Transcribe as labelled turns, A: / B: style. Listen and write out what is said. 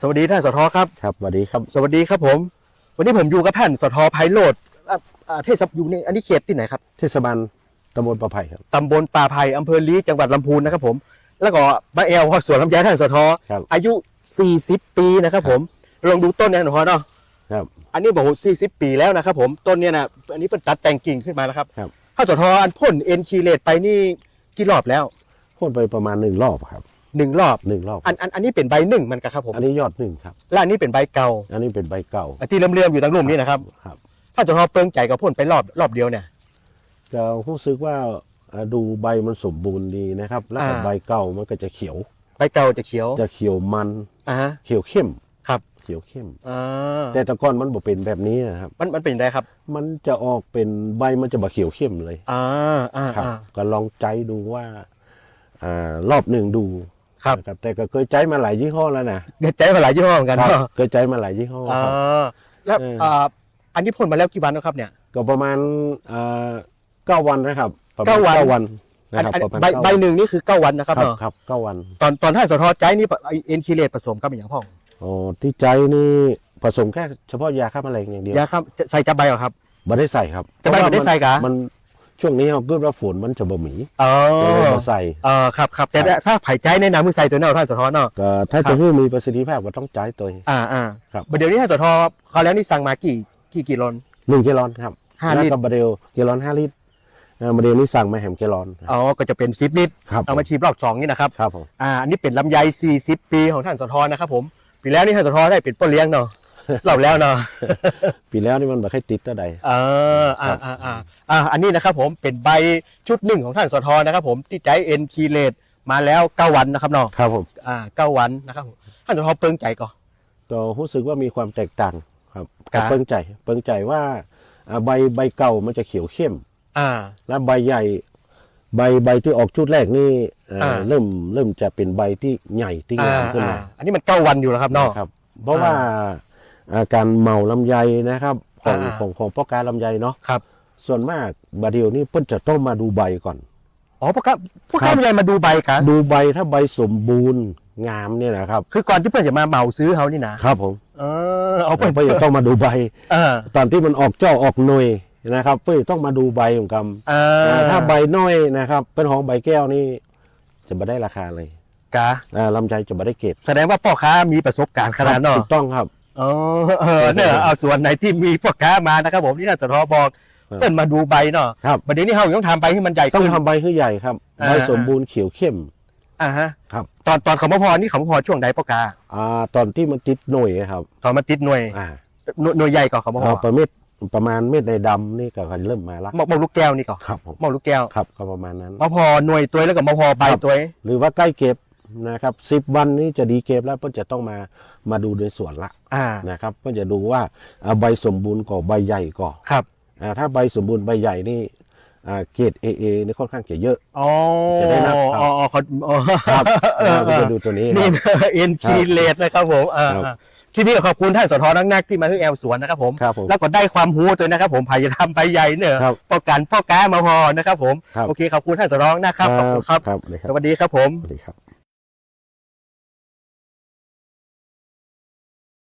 A: สวัสดีท่านสทครับ
B: ครับสวัสดีครับ
A: สวัสดีครับผม วันนี้ผมอยู่กับท่านสทไพโรดอ่าอ่าเทศบอยู่ในอันนี้เขตที่ไหนครับ
B: เทศบาลตำบลประไผ่ครับ
A: ตำบลป่าไผ่อำเภอลีจังหวัดลำพูนนะครับผม แล้วก็มาแอลสวนลำไยท่านสท
B: ครับ
A: อายุ 40 ปีนะครับผมลองดูต้นเนี่ยหน่อยเนาะ
B: ครับ
A: อันนี้บอกสี่สิบปีแล้วนะครับผมต้นเนี่ยนะอันนี้เป็นตัดแต่งกิ่งขึ้นมาแล้วครับ
B: ครับ
A: ท่านสทอันพ่นเอ็นคีเลตไปนี่กี่รอบแล้ว
B: พ่นไปประมาณหนึ่งรอบครับ
A: หนึ่งรอบ
B: หนึ่งรอบ
A: อันอันอันนี้เป็นใบหนึ่งมันกะครับผม
B: อันนี้ยอดหนึ่งครับ
A: และอันนี้เป็นใบเก่า
B: อันนี้เป็นใบเก่า
A: อันที่เลื่อมๆอยู่ตรงรุ่มนี่นะครับ
B: ครับ
A: ถ้าจะทอเปิงใจกับพ่นไปรอบรอบเดียวเนี่ย
B: จะรู้สึกว่าอ่าดูใบมันสมบูรณ์ดีนะครับ แล้วก็
A: อ่า
B: ใบเก่ามันก็จะเขียว
A: ใบเก่าจะเขียว
B: จะเขียวมัน
A: อ่าฮะ
B: เขียวเข้ม
A: ครับ
B: เขียวเข้ม
A: อ่า
B: แต่แต่ก่อนมันบ่เป็นแบบนี้นะครับ
A: มันมันเป็นไงครับ
B: มันจะออกเป็นใบมันจะบ่เขียวเข้มเลย
A: อ่าอ่า
B: ครับ
A: อ่า
B: ก็ลองใจดูว่าอ่ารอบหนึ่งดู
A: ครับ
B: นะแต่ก็เคยใจมาหลายยี่ห้อแล้วนะ
A: เด็ดใจมาหลายยี่ห้อเหมือนกัน
B: ครับ
A: เนาะ
B: เคยใจมาหลายยี่ห้อ
A: อ่
B: ครับา
A: แล้ว
B: เออ
A: อ่าอันนี้พ่นมาแล้วกี่วันแล้วครับเนี่ย
B: ก็ประมาณอ่าเก้าวันนะครับประมณ
A: เก้าวัน
B: เก้าวัน
A: อั
B: นะ
A: น
B: ครับ
A: อัน
B: ประมาณ
A: ใบ
B: เก้า
A: ใบหนึ่งนี่คือเก้าวันนะค
B: ครั
A: รับบเนาะ
B: ครับเก้าวัน
A: ตอนตอนท่านสทใจนี่เอ็นคีเลตผสมกับอย่างพ่อง
B: อ๋อที่ใจนี่ผสมแค่เฉพาะยาฆ่าแมลงอย่างเดียวยา
A: ครับจะใส่จับใบเหรอครับ
B: ไม่ได้ใส่ครับ
A: จะไม่
B: เพราะว่า
A: ได้ใส่กะ
B: มัน ช่วงนี้เราเกิดว่าฝนมันจะบ่หมี
A: อ๋อ
B: ก็เลยมาใส่
A: เออครับครับแต่ถ้าไผ่ใจในน้ำมือใส่ตัวเน่าท่านสทเนาะ
B: ก็ถ้า
A: ครั
B: จะ
A: บ
B: ให้มีประสิทธิภาพก็ต้องใจตัว
A: อ่าอ่า
B: ครับ
A: เดี๋ยวนี้ท่านสทเขาแล้วนี่สั่งมากี่กี่กิโล
B: หนึ่งแกลลอนครับ
A: ห้า
B: แล้ว
A: ลิตร
B: ก็บาเดลแกลลอนห้าลิตรอ่าบาเดลนี่สั่งมาแหมแกลลอน
A: อ๋อ ก็จะเป็นซิปลิตร
B: ครับ
A: เอามาชีบรอบสองนี่นะครับ
B: ครับผม
A: อ่า อันนี้เป็นลำไย40 ปีของท่านสทนะครับผม ปีแล้วนี่ท่านสทได้เป็นป้นเลี้ยงเนาะ รอบแล้วเนาะ
B: ปีแล้วนี่มันแบบให้ติดเท่าใด
A: อ่าอ่าอ่าอ่าอ่าอันนี้นะครับผมเป็นใบชุดหนึ่งของท่านสทนะครับผมที่ใจเอ็นคีเลตมาแล้วเก้าวันนะครับเนาะ
B: ครับผม
A: อ่าเก้าวันนะครับผมท่านสทเปิงใจก่อน
B: ก็รู้สึกว่ามีความแตกต่างครับ
A: ครับ
B: เปิงใจเปิงใจว่าอ่าใบใบเก่ามันจะเขียวเข้ม
A: อ่า
B: แล้วใบใหญ่ใบใบที่ออกชุดแรกนี่เอ่ออาเริ่มเริ่มจะเป็นใบที่ใหญ่ที่
A: อ่างา
B: มขึ้น
A: อ่า
B: มา
A: อันนี้มันเก้าวันอยู่แล้วครับเนาะ
B: นะครับ เพราะว่า อาการเมาลำไยนะครับของ
A: อ่า
B: ของของพ่อการลำไยเนาะ
A: ครับ
B: ส่วนมากบาเดียวนี่เพิ่นจะต้องมาดูใบก่อน
A: อ๋อพวกครับพวก
B: ครั
A: ข้า
B: บ
A: มยายมาดูใบกัน
B: ดูใบถ้าใบสมบูรณ์งามเนี่ยนะครับ
A: คือก่อนที่เพื่อนจะมาเหมาซื้อเขานี่นะครับ
B: ผม
A: เออเอา
B: เพิ่
A: เพื่อน
B: นจะต้องมาดูใบ
A: เออ
B: ตอนที่มันออกเจ้าออกหน่วยนะครับ เพื่อนต้องมาดูใบของกำ
A: อ่า
B: ถ้าใบน้อยนะครับ เป็นของใบแก้วนี่จะไม่ได้ราคาเลย
A: กะ
B: อ่าลำไยจะไม่ได้เกรด
A: แสดงว่าพ่อค้ามีประสบการณ์ขนาดเนาะ
B: ถูกต้องครับ
A: อ๋อเออเนี่ยเอาส่วนไหนที่มีพ่อค้ามานะครับผมที่น่าจะรอบอก
B: ครับ
A: เพื่อนมาดูใบเนาะ
B: ครับ
A: ประเดี๋ยวนี้เขาต้องทำใบให้มันใหญ่
B: ต้อง
A: ขึ้น
B: ทำใบให้ใหญ่ครับ
A: อ่า
B: ใบสมบูรณ์เขียวเข้ม
A: อ่าฮะ
B: ครับ
A: ตอนตอนเขามาพอนี่เขามาพอช่วงใดพ่อค้า
B: อ่าตอนที่มันติดหน่วยครับ
A: ตอนมาติดหน่วย
B: อ่า
A: หน่วยหน่วยใหญ่ก่อนเขามาพอ
B: เอาประเม็ดประมาณเม็ดในดำนี่ก็เริ่มมาละ
A: มอกมอกลูกแก้วนี่ก่อน
B: ครับผม
A: มอกลูกแก้ว
B: ครับก็ประมาณนั้น
A: มาพอหน่วยตัวแล้วก็มาพอใบ
B: ครับ
A: ตัว
B: หรือว่าใกล้เก็บ นะครับสิบวันนี้จะดีเก็บแล้วเพื่อจะต้องมามาดูในสวนละ
A: อ่า
B: นะครับเพื่อจะดูว่าอ่าใบสมบูรณ์ก่อใบใหญ่ก่อ
A: ครับ
B: อ่าถ้าใบสมบูรณ์ใบใหญ่นี่อ่าเกรดเอเอนี่ค่อนข้างจะเยอะ
A: อ๋อ
B: จะได้นับครับ
A: อ๋ออ๋อเขาอ๋อ
B: ครับเราก็จะดูตัวนี้
A: นี่
B: ครับ
A: เอ็นคีเลตนะครับผมอ่า
B: ครับ
A: อ่าที่นี่ขอบคุณท่านสทนักนักๆที่มาให้แอลสวนนะครับผม
B: ครับผม
A: แล้วก็ได้ความรู้ตัวนะครับ ผมพยายามไปใหญ่เนอะ
B: ครับ
A: ป้องกันพ่อก้ามาพอนะครับผม
B: ครับ
A: โอเคขอบคุณท่านสทนะครับขอบคุณครับ
B: ครับเลยค
A: ส
B: รับ
A: วัสดีครับผม
B: สวัสดีครับ